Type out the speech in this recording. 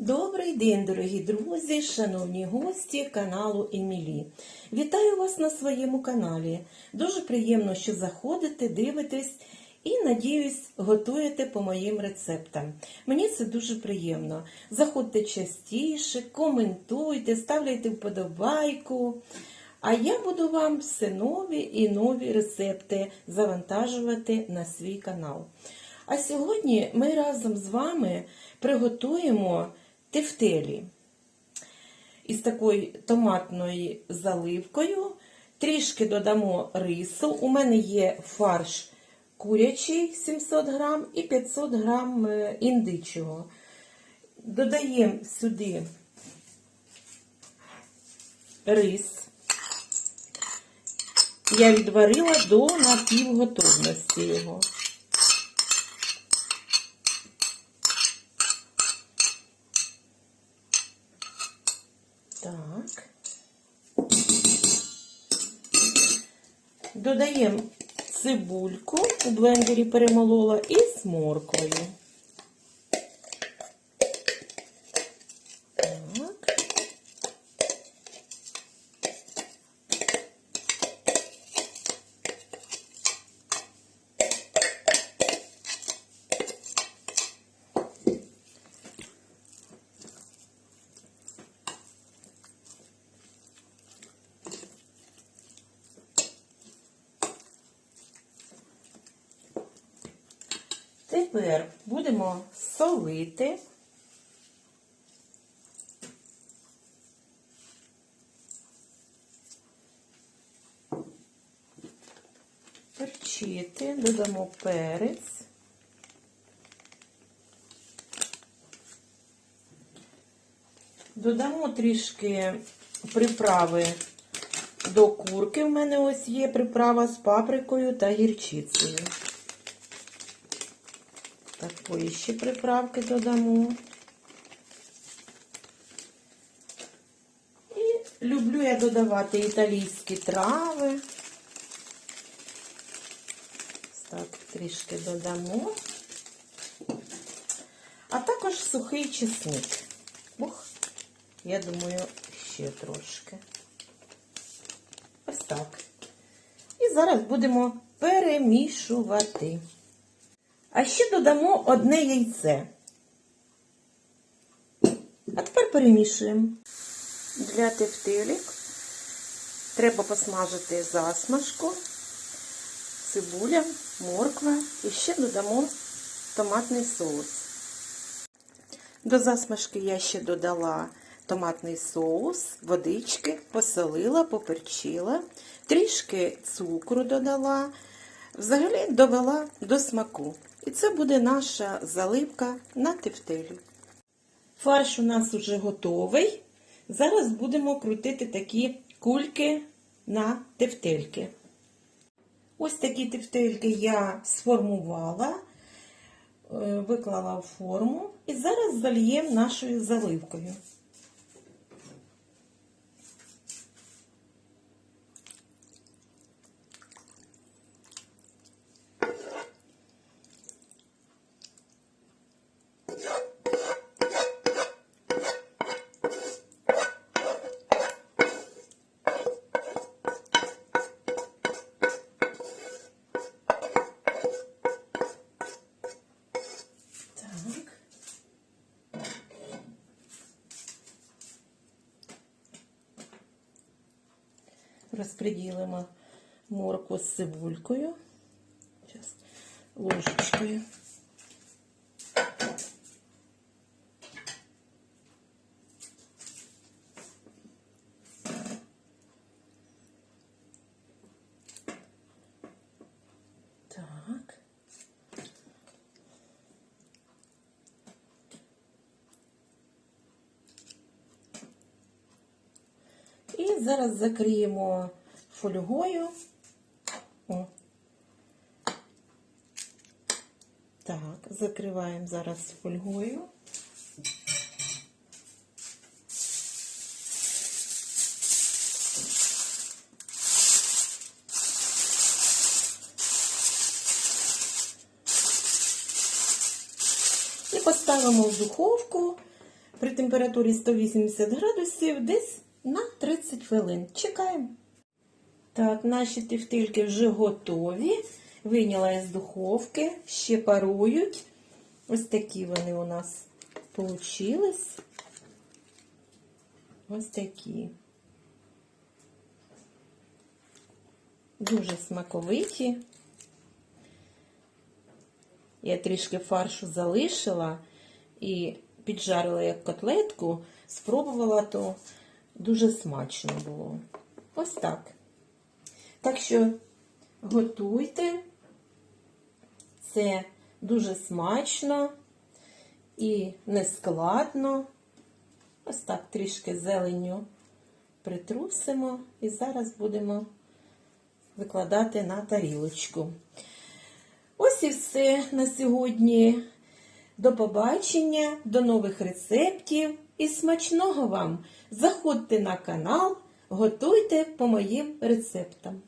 Добрий день, дорогі друзі, шановні гості каналу Емілі. Вітаю вас на своєму каналі. Дуже приємно, що заходите, дивитесь і, надіюсь, готуєте по моїм рецептам. Мені це дуже приємно. Заходьте частіше, коментуйте, ставляйте вподобайку. А я буду вам все нові і нові рецепти завантажувати на свій канал. А сьогодні ми разом з вами приготуємо тефтелі із такою томатною заливкою. Трішки додамо рису. У мене є фарш курячий 700 грам і 500 грам е, індичого. Додаємо сюди рис. Я відварила до напівготовності його. Додаємо цибульку, у блендері перемолола, і з морквою. Так. Тепер будемо солити. Перчити, додамо перець. Додамо трішки приправи до курки. У мене ось є приправа з паприкою та гірчицею. Такої ще приправки додамо. І люблю я додавати італійські трави. Так, трішки додамо. А також сухий чесник. Ух, я думаю, ще трошки. Ось так. І зараз будемо перемішувати. А ще додамо одне яйце. А тепер перемішуємо. Для тефтелік треба посмажити засмажку, цибуля, морква і ще додамо томатний соус. До засмажки я ще додала томатний соус, водички, посолила, поперчила, трішки цукру додала, взагалі довела до смаку. І це буде наша заливка на тефтелю. Фарш у нас вже готовий. Зараз будемо крутити такі кульки на тефтельки. Ось такі тефтельки я сформувала, е, виклала в форму і зараз зальємо нашою заливкою. Розподілимо морку з цибулькою. Ложечкою. Так. Зараз закриємо фольгою. О. Так, закриваємо зараз фольгою. І поставимо в духовку при температурі 180 градусів десь на 30 хвилин. Чекаємо. Так, наші тефтильки вже готові. Вийняла із духовки, ще парують. Ось такі вони у нас получились. Ось такі. Дуже смаковиті. Я трішки фаршу залишила і піджарила як котлетку, спробувала, то дуже смачно було. Ось так. Так що готуйте. Це дуже смачно і нескладно. Ось так трішки зеленню притрусимо і зараз будемо викладати на тарілочку. Ось і все на сьогодні. До побачення, до нових рецептів і смачного вам! Заходьте на канал, готуйте по моїм рецептам.